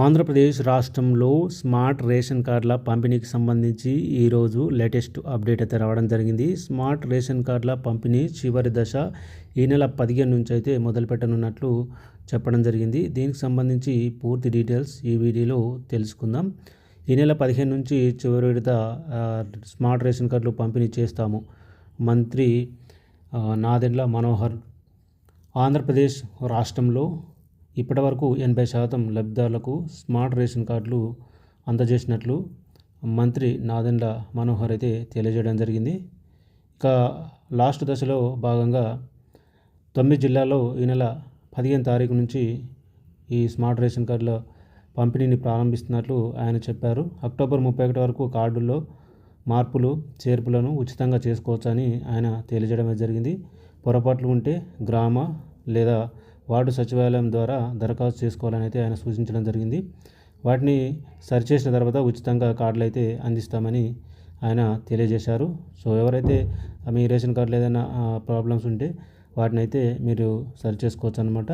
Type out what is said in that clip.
ఆంధ్రప్రదేశ్ రాష్ట్రంలో smart ration కార్డుల పంపిణీకి సంబంధించి ఈరోజు లేటెస్ట్ అప్డేట్ అయితే రావడం జరిగింది. స్మార్ట్ రేషన్ కార్డుల పంపిణీ చివరి దశ ఈ నెల పదిహేను నుంచి అయితే మొదలుపెట్టనున్నట్లు చెప్పడం జరిగింది. దీనికి సంబంధించి పూర్తి డీటెయిల్స్ ఈ వీడియోలో తెలుసుకుందాం. ఈ నెల పదిహేను నుంచి చివరి విడత స్మార్ట్ రేషన్ కార్డులు పంపిణీ చేస్తాము. మంత్రి నాదెండ్ల మనోహర్ ఆంధ్రప్రదేశ్ రాష్ట్రంలో ఇప్పటివరకు ఎనభై శాతం లబ్ధిదారులకు స్మార్ట్ రేషన్ కార్డులు అందజేసినట్లు మంత్రి నాదెండ్ల మనోహర్ అయితే తెలియజేయడం జరిగింది. ఇక లాస్ట్ దశలో భాగంగా తొమ్మిది జిల్లాల్లో ఈ నెల పదిహేను తారీఖు నుంచి ఈ స్మార్ట్ రేషన్ కార్డుల పంపిణీని ప్రారంభిస్తున్నట్లు ఆయన చెప్పారు. అక్టోబర్ ముప్పై ఒకటి వరకు కార్డుల్లో మార్పులు చేర్పులను ఉచితంగా చేసుకోవచ్చని ఆయన తెలియజేయడం జరిగింది. పొరపాట్లు ఉంటే గ్రామ లేదా వార్డు సచివాలయం ద్వారా దరఖాస్తు చేసుకోవాలని అయితే ఆయన సూచించడం జరిగింది. వాటిని సరిచేసిన తర్వాత ఉచితంగా కార్డులు అయితే అందిస్తామని ఆయన తెలియజేశారు. సో ఎవరైతే మీ రేషన్ కార్డులో ఏదైనా ప్రాబ్లమ్స్ ఉంటే వాటిని అయితే మీరు సరి చేసుకోవచ్చు అనమాట